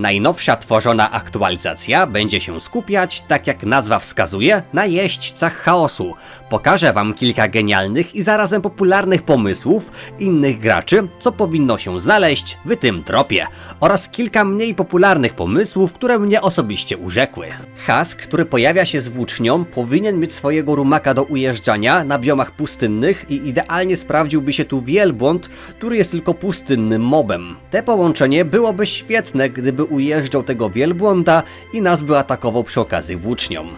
Najnowsza tworzona aktualizacja będzie się skupiać, tak jak nazwa wskazuje, na jeźdźcach chaosu. Pokażę wam kilka genialnych i zarazem popularnych pomysłów innych graczy, co powinno się znaleźć w tym tropie, oraz kilka mniej popularnych pomysłów, które mnie osobiście urzekły. Husk, który pojawia się z włócznią, powinien mieć swojego rumaka do ujeżdżania na biomach pustynnych i idealnie sprawdziłby się tu wielbłąd, który jest tylko pustynnym mobem. Te połączenie byłoby świetne, gdyby ujeżdżał tego wielbłąda i nas by atakował przy okazji włócznią.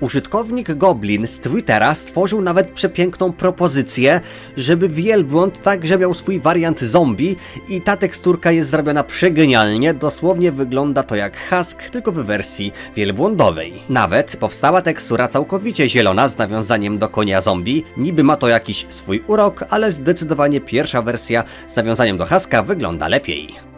Użytkownik Goblin z Twittera stworzył nawet przepiękną propozycję, żeby wielbłąd także miał swój wariant zombie i ta teksturka jest zrobiona przegenialnie, dosłownie wygląda to jak Husk, tylko w wersji wielbłądowej. Nawet powstała tekstura całkowicie zielona z nawiązaniem do konia zombie, niby ma to jakiś swój urok, ale zdecydowanie pierwsza wersja z nawiązaniem do Huska wygląda lepiej.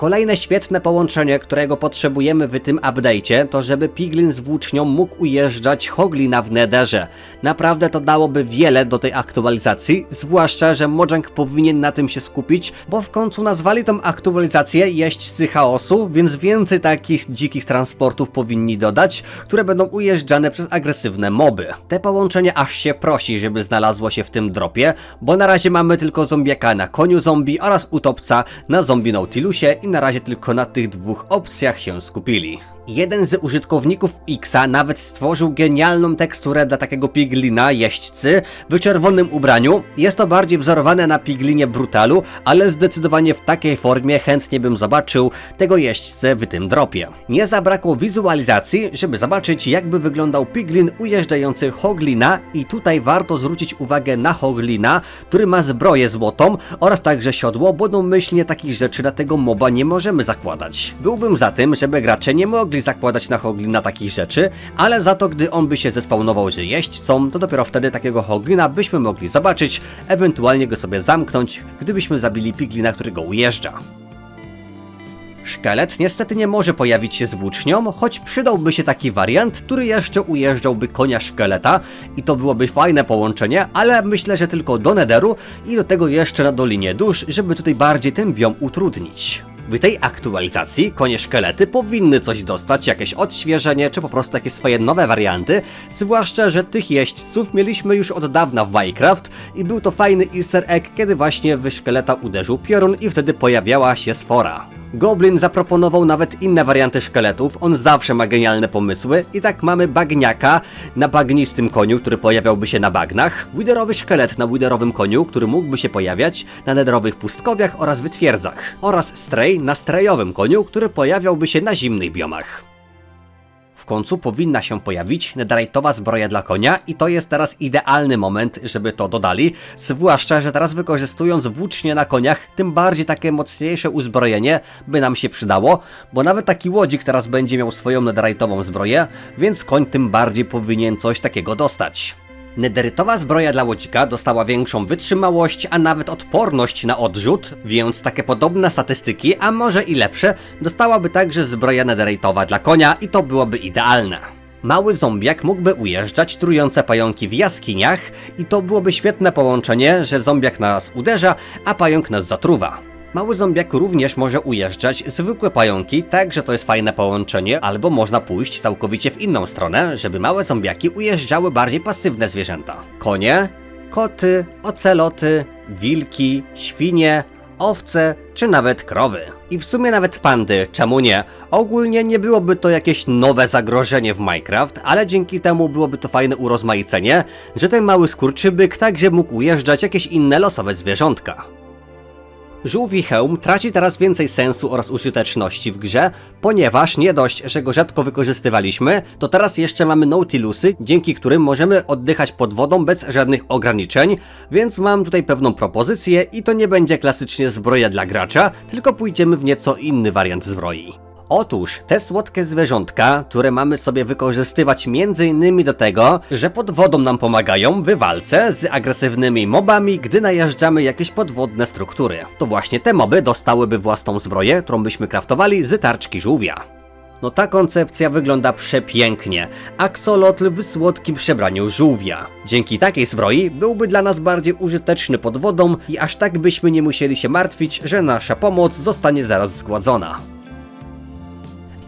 Kolejne świetne połączenie, którego potrzebujemy w tym update'cie, to żeby Piglin z włócznią mógł ujeżdżać Hoglina w Netherze. Naprawdę to dałoby wiele do tej aktualizacji, zwłaszcza, że Mojang powinien na tym się skupić, bo w końcu nazwali tą aktualizację jeźdźcy chaosu, więc więcej takich dzikich transportów powinni dodać, które będą ujeżdżane przez agresywne moby. Te połączenie aż się prosi, żeby znalazło się w tym dropie, bo na razie mamy tylko zombiaka na koniu zombie oraz utopca na zombie Nautilusie i na razie tylko na tych dwóch opcjach się skupili. Jeden z użytkowników Xa nawet stworzył genialną teksturę dla takiego piglina jeźdźcy w czerwonym ubraniu. Jest to bardziej wzorowane na piglinie brutalu, ale zdecydowanie w takiej formie chętnie bym zobaczył tego jeźdźcę w tym dropie. Nie zabrakło wizualizacji, żeby zobaczyć jakby wyglądał piglin ujeżdżający Hoglina i tutaj warto zwrócić uwagę na Hoglina, który ma zbroję złotą oraz także siodło, bo domyślnie takich rzeczy na tego moba nie możemy zakładać. Byłbym za tym, żeby gracze nie mogli zakładać na Hoglina takich rzeczy, ale za to gdy on by się zespawnował, że jeźdźcą, to dopiero wtedy takiego Hoglina byśmy mogli zobaczyć, ewentualnie go sobie zamknąć, gdybyśmy zabili piglina, który go ujeżdża. Szkielet niestety nie może pojawić się z włócznią, choć przydałby się taki wariant, który jeszcze ujeżdżałby konia szkieleta i to byłoby fajne połączenie, ale myślę, że tylko do Netheru i do tego jeszcze na Dolinie Dusz, żeby tutaj bardziej ten biom utrudnić. W tej aktualizacji konie szkielety powinny coś dostać, jakieś odświeżenie, czy po prostu jakieś swoje nowe warianty, zwłaszcza, że tych jeźdźców mieliśmy już od dawna w Minecraft i był to fajny easter egg, kiedy właśnie w szkieleta uderzył piorun i wtedy pojawiała się sfora. Goblin zaproponował nawet inne warianty szkieletów, on zawsze ma genialne pomysły. I tak mamy bagniaka na bagnistym koniu, który pojawiałby się na bagnach, widerowy szkielet na widerowym koniu, który mógłby się pojawiać na nederowych pustkowiach oraz wytwierdzach, oraz stray na strajowym koniu, który pojawiałby się na zimnych biomach. W końcu powinna się pojawić netherite'owa zbroja dla konia i to jest teraz idealny moment, żeby to dodali, zwłaszcza, że teraz wykorzystując włócznie na koniach, tym bardziej takie mocniejsze uzbrojenie by nam się przydało, bo nawet taki łodzik teraz będzie miał swoją netherite'ową zbroję, więc koń tym bardziej powinien coś takiego dostać. Nederytowa zbroja dla łodzika dostała większą wytrzymałość, a nawet odporność na odrzut, więc takie podobne statystyki, a może i lepsze, dostałaby także zbroja nederytowa dla konia i to byłoby idealne. Mały zombiak mógłby ujeżdżać trujące pająki w jaskiniach i to byłoby świetne połączenie, że zombiak nas uderza, a pająk nas zatruwa. Mały zombiak również może ujeżdżać zwykłe pająki, także to jest fajne połączenie, albo można pójść całkowicie w inną stronę, żeby małe zombiaki ujeżdżały bardziej pasywne zwierzęta. Konie, koty, oceloty, wilki, świnie, owce czy nawet krowy. I w sumie nawet pandy, czemu nie? Ogólnie nie byłoby to jakieś nowe zagrożenie w Minecraft, ale dzięki temu byłoby to fajne urozmaicenie, że ten mały skurczybyk także mógł ujeżdżać jakieś inne losowe zwierzątka. Żółwi hełm traci teraz więcej sensu oraz użyteczności w grze, ponieważ nie dość, że go rzadko wykorzystywaliśmy, to teraz jeszcze mamy Nautilusy, dzięki którym możemy oddychać pod wodą bez żadnych ograniczeń, więc mam tutaj pewną propozycję i to nie będzie klasycznie zbroja dla gracza, tylko pójdziemy w nieco inny wariant zbroi. Otóż te słodkie zwierzątka, które mamy sobie wykorzystywać m.in. do tego, że pod wodą nam pomagają w walce z agresywnymi mobami, gdy najeżdżamy jakieś podwodne struktury. To właśnie te moby dostałyby własną zbroję, którą byśmy kraftowali z tarczki żółwia. No ta koncepcja wygląda przepięknie. Axolotl w słodkim przebraniu żółwia. Dzięki takiej zbroi byłby dla nas bardziej użyteczny pod wodą i aż tak byśmy nie musieli się martwić, że nasza pomoc zostanie zaraz zgładzona.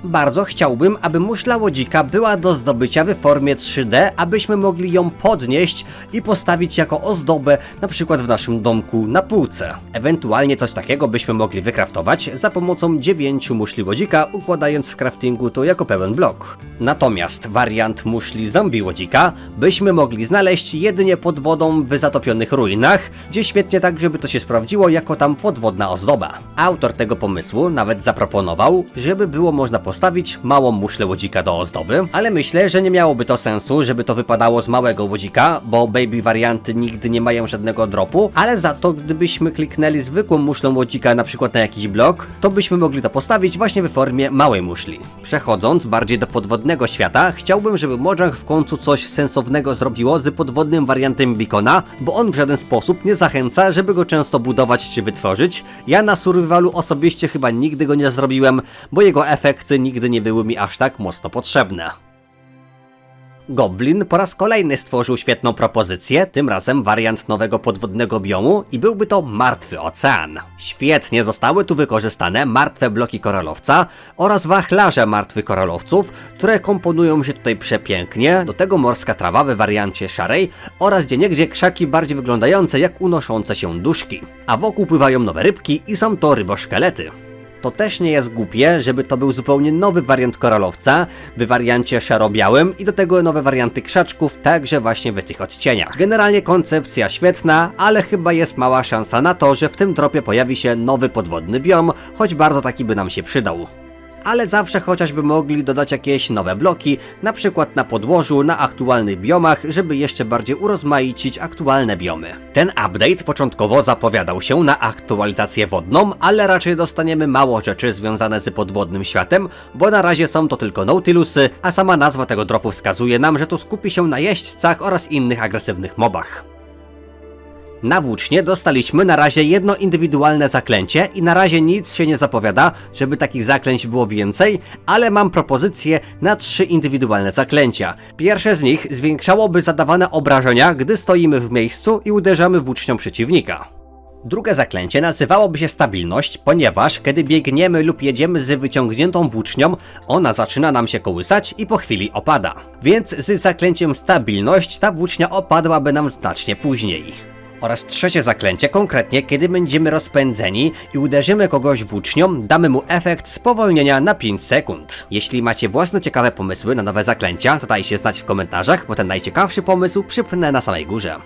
Bardzo chciałbym, aby muszla łodzika była do zdobycia w formie 3D, abyśmy mogli ją podnieść i postawić jako ozdobę, na przykład w naszym domku na półce. Ewentualnie coś takiego byśmy mogli wykraftować za pomocą 9 muszli łodzika, układając w craftingu to jako pełen blok. Natomiast wariant muszli zombie łodzika byśmy mogli znaleźć jedynie pod wodą w zatopionych ruinach, gdzie świetnie tak, żeby to się sprawdziło jako tam podwodna ozdoba. Autor tego pomysłu nawet zaproponował, żeby było można postawić małą muszlę łodzika do ozdoby, ale myślę, że nie miałoby to sensu, żeby to wypadało z małego łodzika, bo baby warianty nigdy nie mają żadnego dropu, ale za to gdybyśmy kliknęli zwykłą muszlą łodzika na przykład na jakiś blok, to byśmy mogli to postawić właśnie w formie małej muszli. Przechodząc bardziej do podwodnego świata, chciałbym, żeby Mojang w końcu coś sensownego zrobiło z podwodnym wariantem Beacona, bo on w żaden sposób nie zachęca, żeby go często budować czy wytworzyć. Ja na survivalu osobiście chyba nigdy go nie zrobiłem, bo jego efekty nigdy nie były mi aż tak mocno potrzebne. Goblin po raz kolejny stworzył świetną propozycję, tym razem wariant nowego podwodnego biomu i byłby to martwy ocean. Świetnie zostały tu wykorzystane martwe bloki koralowca oraz wachlarze martwych koralowców, które komponują się tutaj przepięknie, do tego morska trawa w wariancie szarej oraz gdzieniegdzie krzaki bardziej wyglądające jak unoszące się duszki. A wokół pływają nowe rybki i są to ryboszkielety. To też nie jest głupie, żeby to był zupełnie nowy wariant koralowca w wariancie szaro-białym i do tego nowe warianty krzaczków także właśnie w tych odcieniach. Generalnie koncepcja świetna, ale chyba jest mała szansa na to, że w tym tropie pojawi się nowy podwodny biom, choć bardzo taki by nam się przydał ale zawsze chociażby mogli dodać jakieś nowe bloki, na przykład na podłożu, na aktualnych biomach, żeby jeszcze bardziej urozmaicić aktualne biomy. Ten update początkowo zapowiadał się na aktualizację wodną, ale raczej dostaniemy mało rzeczy związane z podwodnym światem, bo na razie są to tylko Nautilusy, a sama nazwa tego dropu wskazuje nam, że to skupi się na jeźdźcach oraz innych agresywnych mobach. Na włócznie dostaliśmy na razie jedno indywidualne zaklęcie i na razie nic się nie zapowiada, żeby takich zaklęć było więcej, ale mam propozycję na trzy indywidualne zaklęcia. Pierwsze z nich zwiększałoby zadawane obrażenia, gdy stoimy w miejscu i uderzamy włócznią przeciwnika. Drugie zaklęcie nazywałoby się stabilność, ponieważ kiedy biegniemy lub jedziemy z wyciągniętą włócznią, ona zaczyna nam się kołysać i po chwili opada. Więc z zaklęciem stabilność ta włócznia opadłaby nam znacznie później. Oraz trzecie zaklęcie, konkretnie kiedy będziemy rozpędzeni i uderzymy kogoś włócznią, damy mu efekt spowolnienia na 5 sekund. Jeśli macie własne ciekawe pomysły na nowe zaklęcia, to dajcie znać w komentarzach, bo ten najciekawszy pomysł przypnę na samej górze.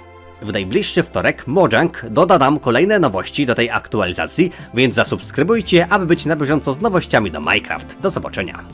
W najbliższy wtorek Mojang doda nam kolejne nowości do tej aktualizacji, więc zasubskrybujcie, aby być na bieżąco z nowościami do Minecraft. Do zobaczenia.